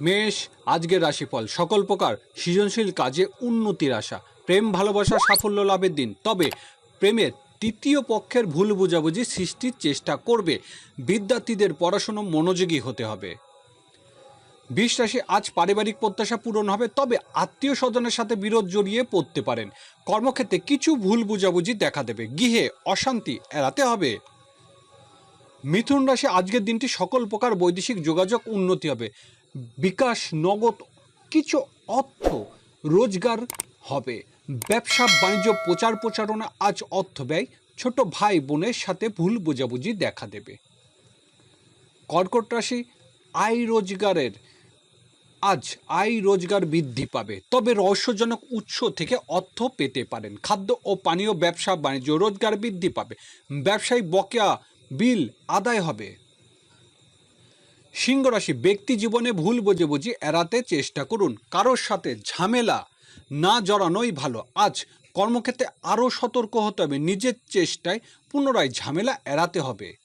মেষ, আজকের রাশিফল। সকল প্রকার সৃজনশীল কাজে উন্নতির আশা। প্রেম, ভালোবাসা, সাফল্য লাভের দিন। তবে প্রেমের তৃতীয় পক্ষের ভুল বোঝাবুঝি সৃষ্টির চেষ্টা করবে। বিদ্যার্থীদের পড়াশুনো মনোযোগী হতে হবে। বিষ রাশি আজ পারিবারিক প্রত্যাশা পূরণ হবে, তবে আত্মীয় স্বজনের সাথে বিরোধ জড়িয়ে পড়তে পারেন। কর্মক্ষেত্রে কিছু ভুল বুঝাবুঝি দেখা দেবে। গৃহে অশান্তি এড়াতে হবে। মিথুন রাশি আজকের দিনটি সকল প্রকার বৈদেশিক যোগাযোগ উন্নতি হবে। বিকাশ, নগদ কিছু অর্থ রোজগার হবে। ব্যবসা, বাণিজ্য, প্রচার প্রচারণা আজ অর্থ ব্যয়। ছোট ভাই বোনের সাথে ভুল বোঝাবুঝি দেখা দেবে। কর্কট রাশি, আয় রোজগারের। আজ আয় রোজগার বৃদ্ধি পাবে। তবে রহস্যজনক উৎস থেকে অর্থ পেতে পারেন। খাদ্য ও পানীয় ব্যবসা, বাণিজ্য, রোজগার বৃদ্ধি পাবে। ব্যবসায়ী বকেয়া, বিল আদায় হবে। সিংহ রাশি ব্যক্তি জীবনে ভুল বোঝাবুঝি এড়াতে চেষ্টা করুন। কারোর সাথে ঝামেলা না জড়ানোই ভালো। আজ কর্মক্ষেত্রে আরও সতর্ক হতে হবে। নিজের চেষ্টায় পুনরায় ঝামেলা এড়াতে হবে।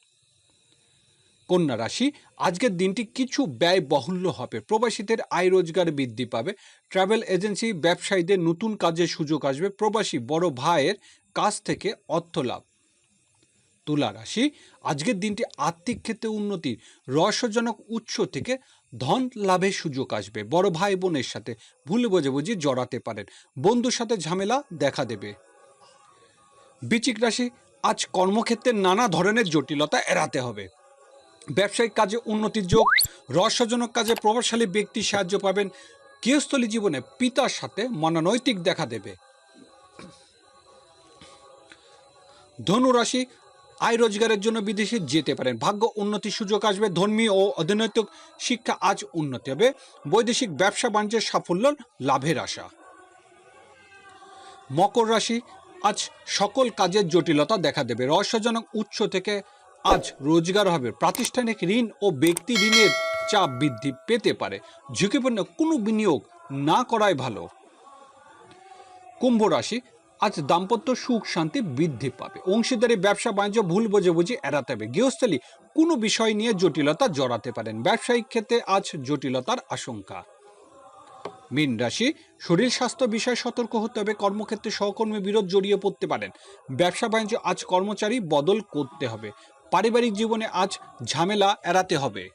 কন্যা রাশি, আজকের দিনটি কিছু ব্যয় বহুল্য হবে। প্রবাসীদের আয় রোজগার বৃদ্ধি পাবে। ট্রাভেল এজেন্সি ব্যবসায়ীদের নতুন কাজের সুযোগ আসবে। প্রবাসী বড় ভাইয়ের কাছ থেকে অর্থ লাভ। তুলা রাশি। আজকের দিনটি আর্থিক ক্ষেত্রে উন্নতির রহস্যজনক উৎস থেকে ধন লাভের সুযোগ আসবে। বড় ভাই বোনের সাথে ভুল বোঝাবুঝি জড়াতে পারেন। বন্ধুর সাথে ঝামেলা দেখা দেবে। বিচিক রাশি, আজ কর্মক্ষেত্রে নানা ধরনের জটিলতা এড়াতে হবে। ব্যবসায়িক কাজে উন্নতির যোগ, রহস্যজনক কাজে প্রভাবশালী ব্যক্তি সাহায্য পাবেন। গৃহস্থলী জীবনে পিতার সাথে মনোনৈতিক দেখা দেবে। ধনু রাশি আয় রোজগারের জন্য বিদেশে যেতে পারেন। ভাগ্য উন্নতির সুযোগ আসবে ধর্মীয় ও অধীনৈতিক শিক্ষা আজ উন্নতি হবে। বৈদেশিক ব্যবসা বাণিজ্যের সাফল্য লাভের আশা। মকর রাশি আজ সকল কাজের জটিলতা দেখা দেবে। রহস্যজনক উৎস থেকে আজ রোজগার হবে। প্রাতিষ্ঠানিক ঋণ ও ব্যক্তি ঋণের চাপ বৃদ্ধি পেতে পারে। ঝুঁকিপূর্ণ কোনো বিনিয়োগ না করাই ভালো। কুম্ভ রাশি আজ দাম্পত্য সুখ শান্তি বৃদ্ধি পাবে। অংশীদারি, ব্যবসা, বাণিজ্য, ভুল বোঝাবুঝি এড়াতে হবে। গৃহস্থলী কোনো বিষয় নিয়ে জটিলতা জড়াতে পারেন। ব্যবসায়িক ক্ষেত্রে আজ জটিলতার আশঙ্কা। মীন রাশি, শরীর স্বাস্থ্য বিষয়ে সতর্ক হতে হবে। কর্মক্ষেত্রে সহকর্মী বিরোধ জড়িয়ে পড়তে পারেন। ব্যবসা, বাণিজ্য, আজ কর্মচারী বদল করতে হবে। পারিবারিক জীবনে আজ ঝামেলা এড়াতে হবে।